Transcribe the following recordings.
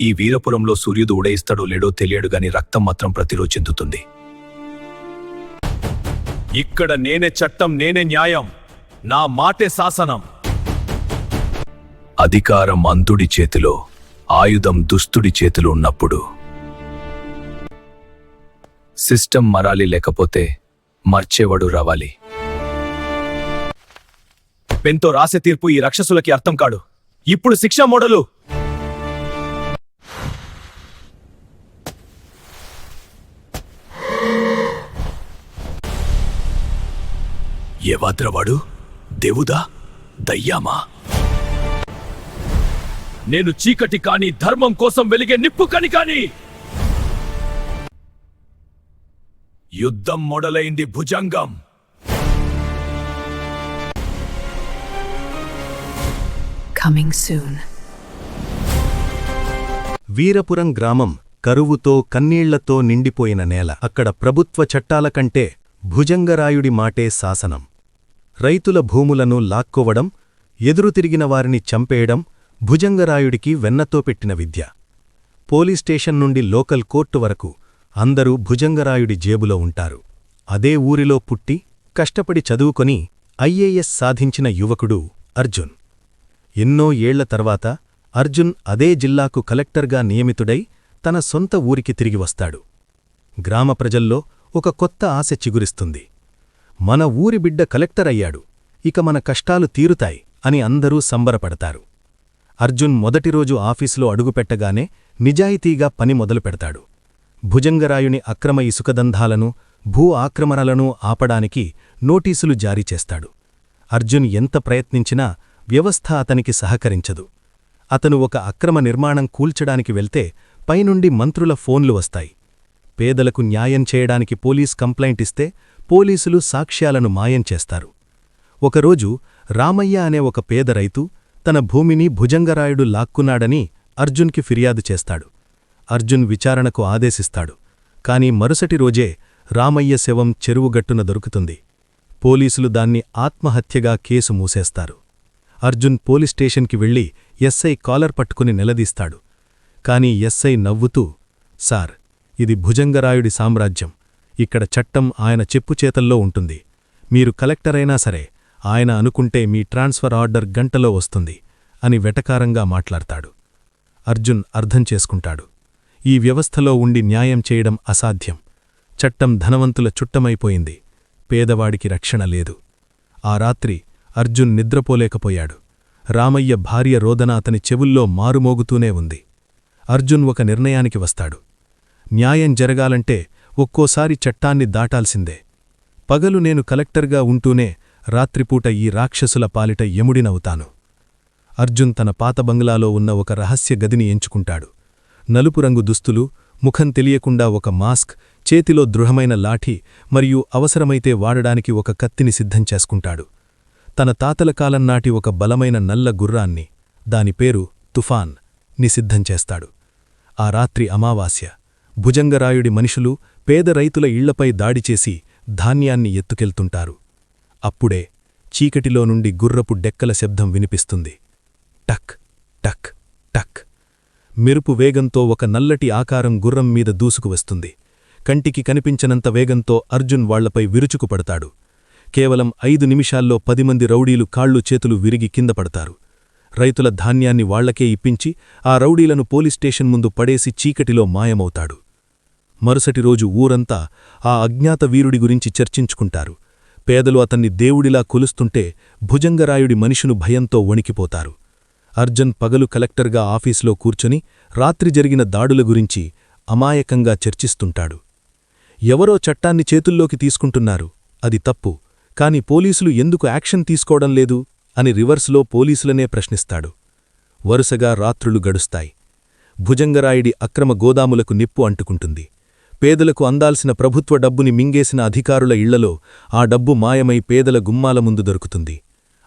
ఈ వీరపురంలో సూర్యుడు ఉడయిస్తాడో లేడో తెలియడు గాని రక్తం మాత్రం ప్రతిరోజు చెందుతుంది. ఇక్కడ నేనే చట్టం నేనే న్యాయం నా మాటే శాసనం. అధికారం అంధుడి చేతిలో ఆయుధం దుస్తుడి చేతిలో ఉన్నప్పుడు. సిస్టం మరాలి లేకపోతే మర్చేవాడు రావాలి. పెంతో రాసే తీర్పు ఈ రాక్షసులకి అర్థం కాడు. ఇప్పుడు శిక్షా మోడలు. ఏవాద్రవాడు దేవుదా దయ్యామా? నేను చీకటి కాని ధర్మం కోసం వెలిగే నిప్పు కని కాని యుద్ధం మొదలైంది భుజంగం! Coming soon. వీరపురం గ్రామం కరువుతో కన్నీళ్ళతో నిండిపోయిన నేల. అక్కడ ప్రభుత్వ చట్టాల కంటే భుజంగరాయుడి మాటే శాసనం. రైతుల భూములను లాక్కోవడం ఎదురుతిరిగిన వారిని చంపేయడం భుజంగరాయుడికి వెన్నతో పెట్టిన విద్య. పోలీస్ స్టేషన్ నుండి లోకల్ కోర్టు వరకు అందరూ భుజంగరాయుడి జేబులో ఉంటారు. అదే ఊరిలో పుట్టి కష్టపడి చదువుకొని ఐఏఎస్ సాధించిన యువకుడు అర్జున్. ఎన్నో ఏళ్ళ తర్వాత అర్జున్ అదే జిల్లాకు కలెక్టర్గా నియమితుడై తన సొంత ఊరికి తిరిగి వస్తాడు. గ్రామ ప్రజల్లో ఒక కొత్త ఆశ చిగురిస్తుంది. మన ఊరి బిడ్డ కలెక్టర్ అయ్యాడు. ఇక మన కష్టాలు తీరుతాయి అని అందరూ సంబరపడతారు. అర్జున్ మొదటి రోజు ఆఫీసులో అడుగుపెట్టగానే నిజాయితీగా పని మొదలుపెడతాడు భుజంగరాయుని అక్రమ ఇసుకదంధాలను భూ ఆక్రమణలను ఆపడానికి నోటీసులు జారీ చేస్తాడు. అర్జున్ ఎంత ప్రయత్నించినా వ్యవస్థ అతనికి సహకరించదు. అతను ఒక అక్రమ నిర్మాణం కూల్చడానికి వెళ్తే పైనుండి మంత్రుల ఫోన్లు వస్తాయి. పేదలకు న్యాయం చేయడానికి పోలీస్ కంప్లైంట్ ఇస్తే పోలీసులు సాక్ష్యాలను మాయం చేస్తారు. ఒకరోజు రామయ్య అనే ఒక పేద రైతు తన భూమిని భుజంగరాయుడు లాక్కున్నాడని అర్జున్కి ఫిర్యాదు చేస్తాడు. అర్జున్ విచారణకు ఆదేశిస్తాడు. కాని మరుసటి రోజే రామయ్య శవం చెరువుగట్టున దొరుకుతుంది. పోలీసులు దాన్ని ఆత్మహత్యగా కేసు మూసేస్తారు. అర్జున్ పోలీస్ స్టేషన్కి వెళ్ళి ఎస్ఐ కాలర్ పట్టుకుని నిలదీస్తాడు. కాని ఎస్ఐ నవ్వుతూ సార్ ఇది భుజంగరాయుడి సామ్రాజ్యం. ఇక్కడ చట్టం ఆయన చెప్పుచేతల్లో ఉంటుంది. మీరు కలెక్టరైనా సరే ఆయన అనుకుంటే మీ ట్రాన్స్ఫర్ ఆర్డర్ గంటలో వస్తుంది అని వెటకారంగా మాట్లాడతాడు. అర్జున్ అర్థం చేసుకుంటాడు. ఈ వ్యవస్థలో ఉండి న్యాయం చేయడం అసాధ్యం. చట్టం ధనవంతుల చుట్టమైపోయింది. పేదవాడికి రక్షణ లేదు. ఆ రాత్రి అర్జున్ నిద్రపోలేకపోయాడు. రామయ్య భార్య రోదన అతని చెవుల్లో మారుమోగుతూనే ఉంది. అర్జున్ ఒక నిర్ణయానికి వస్తాడు. న్యాయం జరగాలంటే ఒక్కోసారి చట్టాన్ని దాటాల్సిందే. పగలు నేను కలెక్టర్గా ఉంటూనే రాత్రిపూట ఈ రాక్షసుల పాలిట యముడినవుతాను. అర్జున్ తన పాత బంగ్లాలో ఉన్న ఒక రహస్య గదిని ఎంచుకుంటాడు. నలుపు రంగు దుస్తులు ముఖం తెలియకుండా ఒక మాస్క్ చేతిలో దృఢమైన లాఠీ మరియు అవసరమైతే వాడడానికి ఒక కత్తిని సిద్ధం చేసుకుంటాడు. తన తాతల కాలం నాటి ఒక బలమైన నల్ల గుర్రాన్ని దాని పేరు తుఫాన్ని సిద్ధం చేస్తాడు. ఆ రాత్రి అమావాస్య. భుజంగరాయుడి మనుషులు పేద రైతుల ఇళ్ళపై దాడిచేసి ధాన్యాన్ని ఎత్తుకెళ్తుంటారు. అప్పుడే చీకటిలో నుండి గుర్రపు డెక్కల శబ్దం వినిపిస్తుంది. టక్ టక్ టక్. మెరుపు వేగంతో ఒక నల్లటి ఆకారం గుర్రం మీద దూసుకువస్తుంది కంటికి కనిపించనంత వేగంతో అర్జున్ వాళ్ళపై విరుచుకుపడతాడు. కేవలం ఐదు నిమిషాల్లో పది మంది రౌడీలు కాళ్ళు చేతులు విరిగి కింద పడతారు. రైతుల ధాన్యాన్ని వాళ్ళకే ఇప్పించి ఆ రౌడీలను పోలీస్ స్టేషన్ ముందు పడేసి చీకటిలో మాయమవుతాడు. మరుసటి రోజు ఊరంతా ఆ అజ్ఞాత వీరుడి గురించి చర్చించుకుంటారు. పేదలు అతన్ని దేవుడిలా కొలుస్తుంటే భుజంగరాయుడి మనిషిను భయంతో వణికిపోతారు. అర్జన్ పగలు కలెక్టర్గా ఆఫీసులో కూర్చొని రాత్రి జరిగిన దాడుల గురించి అమాయకంగా చర్చిస్తుంటాడు. ఎవరో చట్టాన్ని చేతుల్లోకి తీసుకుంటున్నారు. అది తప్పు. కాని పోలీసులు ఎందుకు యాక్షన్ తీసుకోవడం లేదు? అని రివర్స్లో పోలీసులనే ప్రశ్నిస్తాడు. వరుసగా రాత్రులు గడుస్తాయి. భుజంగరాయుడి అక్రమ గోదాములకు నిప్పు అంటుకుంటుంది. పేదలకు అందాల్సిన ప్రభుత్వ డబ్బుని మింగేసిన అధికారుల ఇళ్ళలో ఆ డబ్బు మాయమై పేదల గుమ్మాల ముందు దొరుకుతుంది.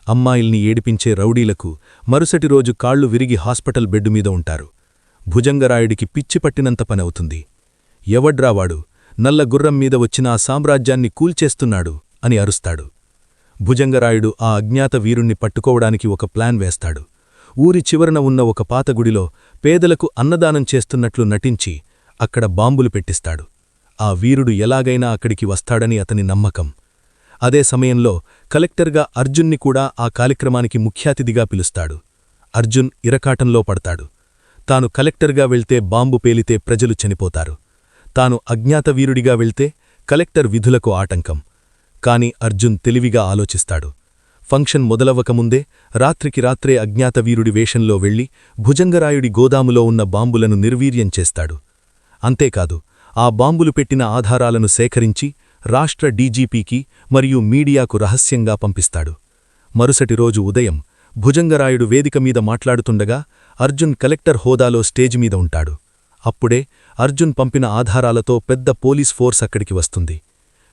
అమ్మాయిల్ని ఏడిపించే రౌడీలకు మరుసటి రోజు కాళ్ళు విరిగి హాస్పిటల్ బెడ్డు మీద ఉంటారు. భుజంగరాయుడికి పిచ్చి పట్టినంత పనవుతుంది. ఎవడ్రావాడు నల్ల గుర్రం మీద వచ్చిన ఆ సామ్రాజ్యాన్ని కూల్చేస్తున్నాడు అని అరుస్తాడు. భుజంగరాయుడు ఆ అజ్ఞాత వీరుణ్ణి పట్టుకోవడానికి ఒక ప్లాన్ వేస్తాడు. ఊరి చివరన ఉన్న ఒక పాతగుడిలో పేదలకు అన్నదానం చేస్తున్నట్లు నటించి అక్కడ బాంబులు పెట్టిస్తాడు. ఆ వీరుడు ఎలాగైనా అక్కడికి వస్తాడని అతని నమ్మకం. అదే సమయంలో కలెక్టర్గా అర్జున్ని కూడా ఆ కార్యక్రమానికి ముఖ్యాతిథిగా పిలుస్తాడు. అర్జున్ ఇరకాటంలో పడతాడు. తాను కలెక్టర్గా వెళ్తే బాంబు పేలితే ప్రజలు చనిపోతారు. తాను అజ్ఞాత వీరుడిగా వెళ్తే కలెక్టర్ విధులకు ఆటంకం. కాని అర్జున్ తెలివిగా ఆలోచిస్తాడు. ఫంక్షన్ మొదలవ్వకముందే రాత్రికి రాత్రే అజ్ఞాత వీరుడి వేషంలో వెళ్ళి భుజంగరాయుడి గోదాములో ఉన్న బాంబులను నిర్వీర్యం చేస్తాడు. అంతేకాదు ఆ బాంబులు పెట్టిన ఆధారాలను సేకరించి రాష్ట్ర డీజీపీకి మరియు మీడియాకు రహస్యంగా పంపిస్తాడు. మరుసటి రోజు ఉదయం భుజంగరాయుడు వేదిక మీద మాట్లాడుతుండగా అర్జున్ కలెక్టర్ హోదాలో స్టేజ్ మీద ఉంటాడు. అప్పుడే అర్జున్ పంపిన ఆధారాలతో పెద్ద పోలీస్ ఫోర్స్ అక్కడికి వస్తుంది.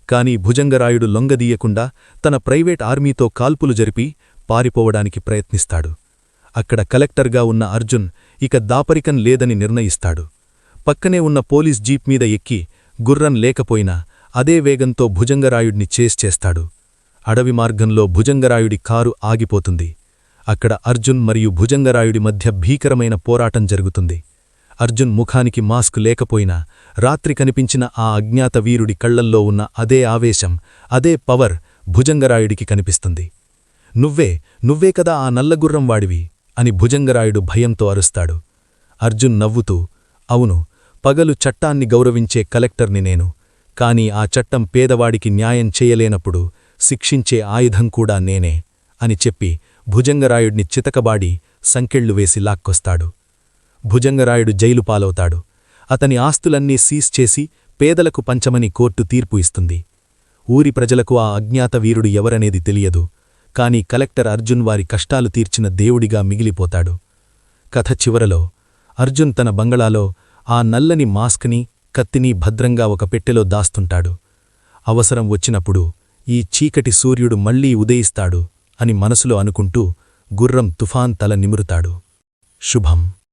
కాని భుజంగరాయుడు లొంగదీయకుండా తన ప్రైవేట్ ఆర్మీతో కాల్పులు జరిపి పారిపోవడానికి ప్రయత్నిస్తాడు. అక్కడ కలెక్టర్గా ఉన్న అర్జున్ ఇక దాపరికం లేదని నిర్ణయిస్తాడు. పక్కనే ఉన్న పోలీస్ జీప్ మీద ఎక్కి గుర్రం లేకపోయినా అదే వేగంతో భుజంగరాయుడిని చేస్ చేస్తాడు. అడవి మార్గంలో భుజంగరాయుడి కారు ఆగిపోతుంది. అక్కడ అర్జున్ మరియు భుజంగరాయుడి మధ్య భీకరమైన పోరాటం జరుగుతుంది. అర్జున్ ముఖానికి మాస్క్ లేకపోయినా రాత్రి కనిపించిన ఆ అజ్ఞాత వీరుడి కళ్ళల్లో ఉన్న అదే ఆవేశం అదే పవర్ భుజంగరాయుడికి కనిపిస్తుంది. నువ్వే నువ్వే కదా ఆ నల్లగుర్రం వాడివి అని భుజంగరాయుడు భయంతో అరుస్తాడు. అర్జున్ నవ్వుతూ అవును పగలు చట్టాన్ని గౌరవించే కలెక్టర్ని నేను. కాని ఆ చట్టం పేదవాడికి న్యాయం చేయలేనప్పుడు శిక్షించే ఆయుధం కూడా నేనే అని చెప్పి భుజంగరాయుడిని చితకబాడి సంకెళ్ళు వేసి లాక్కొస్తాడు. భుజంగరాయుడు జైలు పాలవుతాడు. అతని ఆస్తులన్నీ సీజ్ చేసి పేదలకు పంచమని కోర్టు తీర్పు ఇస్తుంది. ఊరి ప్రజలకు ఆ అజ్ఞాత వీరుడు ఎవరనేది తెలియదు. కాని కలెక్టర్ అర్జున్ వారి కష్టాలు తీర్చిన దేవుడిగా మిగిలిపోతాడు. కథ చివరలో అర్జున్ తన బంగళాలో ఆ నల్లని మాస్క్ని కత్తిని భద్రంగా ఒక పెట్టెలో దాస్తుంటాడు. అవసరం వచ్చినప్పుడు ఈ చీకటి సూర్యుడు మళ్ళీ ఉదయిస్తాడు అని మనసులో అనుకుంటూ గుర్రం తుఫాన్ తల నిమురుతాడు. శుభం.